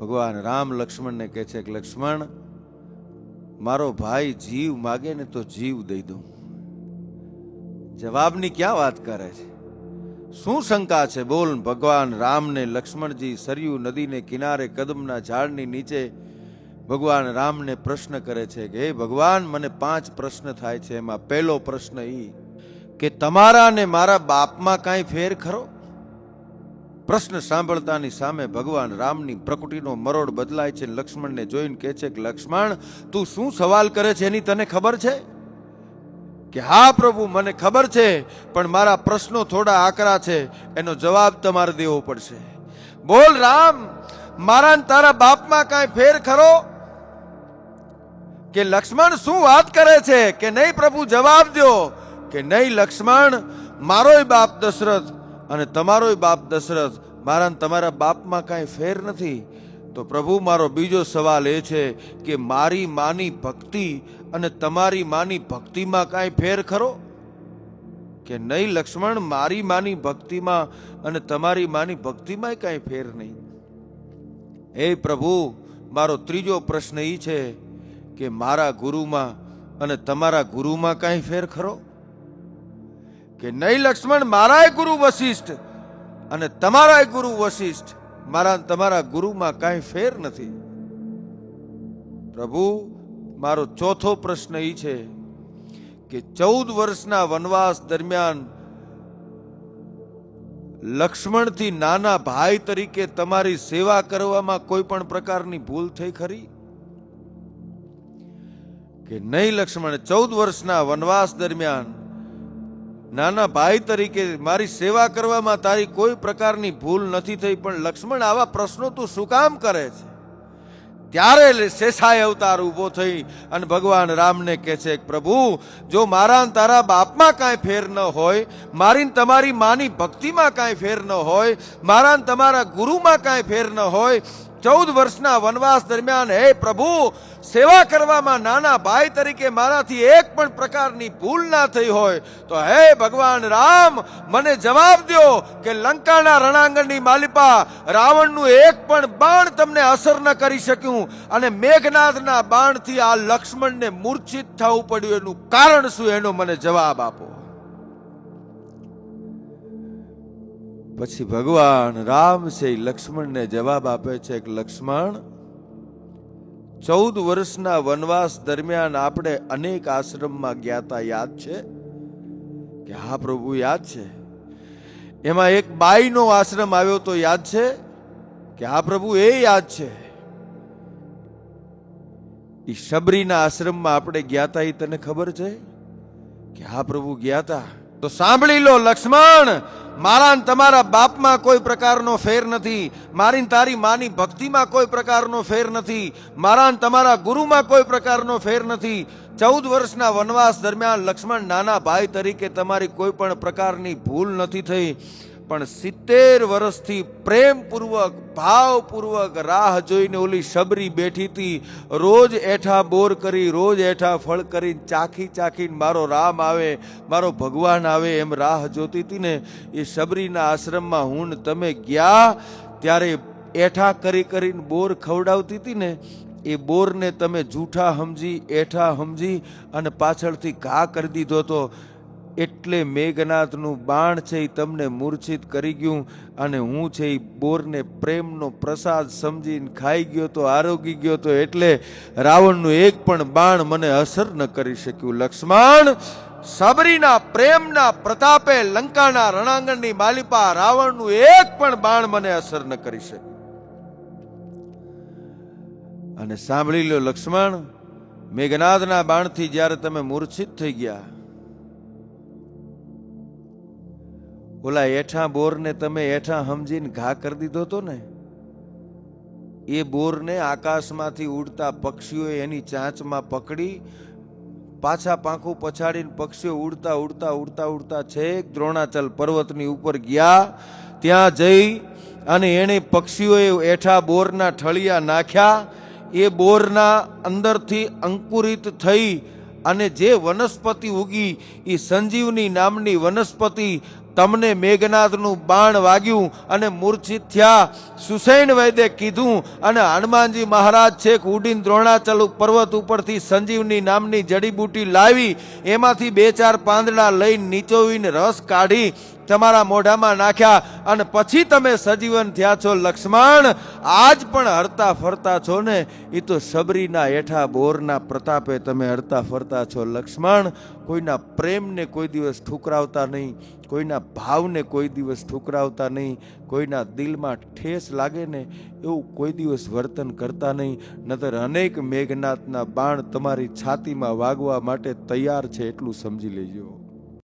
ભગવાન રામ લક્ષ્મણને કહે છે કે, લક્ષ્મણ, મારો ભાઈ જીવ માગે ને તો જીવ દઈ દઉં. જવાબની ક્યાં વાત કરે છે? શું શંકા છે? બોલ, ભગવાન રામને લક્ષ્મણજી સરયુ નદીને કિનારે કદમના ઝાડની નીચે ભગવાન રામને પ્રશ્ન કરે છે કે, હે ભગવાન, મને પાંચ પ્રશ્ન થાય છે. એમાં પહેલો પ્રશ્ન એ કે, તમારા ને મારા બાપમાં કાંઈ ફેર ખરો? પ્રશ્ન સાંભળતાની સામે ભગવાન રામની પ્રકૃતિનો મરોડ બદલાય છે લક્ષ્મણને જોઈને કહે છે કે, લક્ષ્મણ, તું શું સવાલ કરે છે એની તને ખબર છે? કે, હા પ્રભુ, મને ખબર છે, પણ મારા પ્રશ્નો થોડા આકરા છે. એનો જવાબ તમારે દેવો પડશે. બોલ, રામ, મારા તારા બાપમાં કાંઈ ફેર ખરો? કે, લક્ષ્મણ, શું વાત કરે છે? કે, નહીં પ્રભુ, જવાબ દો કે, નહીં, લક્ષ્મણ, મારોય બાપ દશરથ અને તમારોય બાપ દશરથ મારા તમારા બાપમાં કાંઈ ફેર નથી, તો પ્રભુ મારો બીજો સવાલ એ છે કે મારી માની ભક્તિ અને તમારી માની ભક્તિમાં કાંઈ ફેર ખરો? કે નહીં લક્ષ્મણ, મારી માની ભક્તિમાં અને તમારી માની ભક્તિમાં કાંઈ ફેર નહીં? હે પ્રભુ, મારો ત્રીજો પ્રશ્ન એ છે કે મારા ગુરુમાં અને તમારા ગુરુમાં કાંઈ ફેર ખરો? કે નહીં લક્ષ્મણ, મારાય ગુરુ વશિષ્ઠ અને તમારાય ગુરુ વશિષ્ઠ, મારા તમારા ગુરુમાં કાંઈ ફેર નથી. પ્રભુ, મારો ચોથો પ્રશ્ન એ છે કે ચૌદ વર્ષના વનવાસ દરમિયાન લક્ષ્મણથી નાના ભાઈ તરીકે તમારી સેવા કરવામાં કોઈ પણ પ્રકારની ભૂલ થઈ ખરી? કે નહીં લક્ષ્મણ, ચૌદ વર્ષના વનવાસ દરમિયાન નાના ભાઈ તરીકે મારી સેવા કરવામાં તારી કોઈ પ્રકારની ભૂલ નથી થઈ, પણ લક્ષ્મણ આવા પ્રશ્નો તું શું કામ કરે છે? ત્યારે શેષાય અવતાર ઊભો થઈ અને ભગવાન રામને કહે છે, પ્રભુ, જો મારા તારા બાપમાં કાંઈ ફેર ન હોય, મારી તમારી માની ભક્તિમાં કાંઈ ફેર ન હોય, મારા તમારા ગુરુમાં કાંઈ ફેર ન હોય ચૌદ વર્ષના વનવાસ દરમિયાન, હે પ્રભુ, સેવા કરવામાં નાના ભાઈ તરીકે મારાથી એક પણ પ્રકારની ભૂલ ના થઈ હોય, તો હે ભગવાન રામ, મને જવાબ દો કે લંકાના રણાંગણની માલિપા રાવણનું એક પણ બાણ તમને અસર ન કરી શક્યું અને મેઘનાથના બાણથી આ લક્ષ્મણને મૂર્છિત થવું પડ્યું એનું કારણ શું? એનો મને જવાબ આપો. પછી ભગવાન રામ છે લક્ષ્મણને જવાબ આપે છે કે લક્ષ્મણ, ચૌદ વર્ષના વનવાસ દરમિયાન આપણે અનેક આશ્રમમાં ગયા હતા યાદ છે? કે હા પ્રભુ, યાદ છે. એમાં એક બાઈનો આશ્રમ આવ્યો તો યાદ છે? કે હા પ્રભુ, એ યાદ છે. ઈ શબરીના આશ્રમમાં આપણે ગયા હતા એ તને ખબર છે? કે હા પ્રભુ, ગયા હતા તો સાંભળી લો, લક્ષ્મણ મારા તમારા બાપમાં કોઈ પ્રકારનો ફેર નથી મારી તારી માની ભક્તિમાં કોઈ પ્રકારનો ફેર નથી મારા તમારા ગુરુમાં કોઈ પ્રકારનો ફેર નથી. ચૌદ વર્ષના વનવાસ દરમિયાન લક્ષ્મણ નાના ભાઈ તરીકે તમારી કોઈ પણ પ્રકારની ભૂલ નથી થઈ. પણ સિત્તેર વર્ષથી પ્રેમપૂર્વક, ભાવપૂર્વક રાહ જોઈને ઓલી શબરી બેઠી હતી. રોજ એઠા બોર કરી, રોજ એઠા ફળ કરીને ચાખી ચાખીને મારો રામ આવે, મારો ભગવાન આવે એમ રાહ જોતી હતી ને, એ શબરીના આશ્રમમાં હું તમે ગયા, ત્યારે એઠા કરી કરીને બોર ખવડાવતી હતી ને, એ બોરને તમે જૂઠા સમજી, એઠા સમજી અને પાછળથી ઘા કરી દીધો તો એટલે મેઘનાથનું બાણ છે એ તમને મૂર્છિત કરી ગયું અને હું છે એ બોરને પ્રેમનો પ્રસાદ સમજીને ખાઈ ગયો તો આરોગી ગયો તો એટલે રાવણનું એક પણ બાણ મને અસર ન કરી શક્યું. લક્ષ્મણ, સાબરીના પ્રેમના પ્રતાપે લંકાના રણાંગણની માલિપા રાવણનું એક પણ બાણ મને અસર ન કરી શક્યું. અને સાંભળી લો લક્ષ્મણ, મેઘનાથના બાણથી જ્યારે તમે મૂર્છિત થઈ ગયા ઓલા એઠા બોરને તમે એઠા સમજીને ઘા કરી દીધો હતો ને? એ બોરને આકાશમાંથી ઉડતા પક્ષીઓએ એની ચાંચમાં પકડી, પાછા પાંખું પછાડીને પક્ષીઓ ઉડતા ઉડતા ઉડતા ઉડતા છેક દ્રોણાચલ પર્વતની ઉપર ગયા. ત્યાં જઈ અને એણે પક્ષીઓએ એઠા બોરના ઠળિયા નાખ્યા. એ બોરના અંદરથી અંકુરિત થઈ અને જે વનસ્પતિ ઉગી એ સંજીવની નામની વનસ્પતિ તમને મેઘનાથનું બાણ વાગ્યું અને મૂર્છિત થયા. સુસૈન વૈદે કીધું, અને હનુમાનજી મહારાજ છેક ઉડીન દ્રોણાચલ પર્વત ઉપરથી સંજીવની નામની જડીબૂટી લાવી, એમાંથી બે ચાર પાંદડા લઈ નીચોવીને રસ કાઢી તમારા મોઢામાં નાખ્યા અને પછી તમે સજીવન થયા છો, લક્ષ્મણ. આજ પણ હરતા ફરતા છો ને? એ તો શબરીના હેઠા બોરના પ્રતાપે તમે હરતા ફરતા છો, લક્ષ્મણ. કોઈના પ્રેમને કોઈ દિવસ ઠુકરાવતા નહીં, કોઈના ભાવને કોઈ દિવસ ઠુકરાવતા નહીં, કોઈના દિલમાં ઠેસ લાગે ને એવું કોઈ દિવસ વર્તન કરતા નહીં. નતર અનેક મેઘનાથના બાણ તમારી છાતીમાં વાગવા માટે તૈયાર છે, એટલું સમજી લેજો.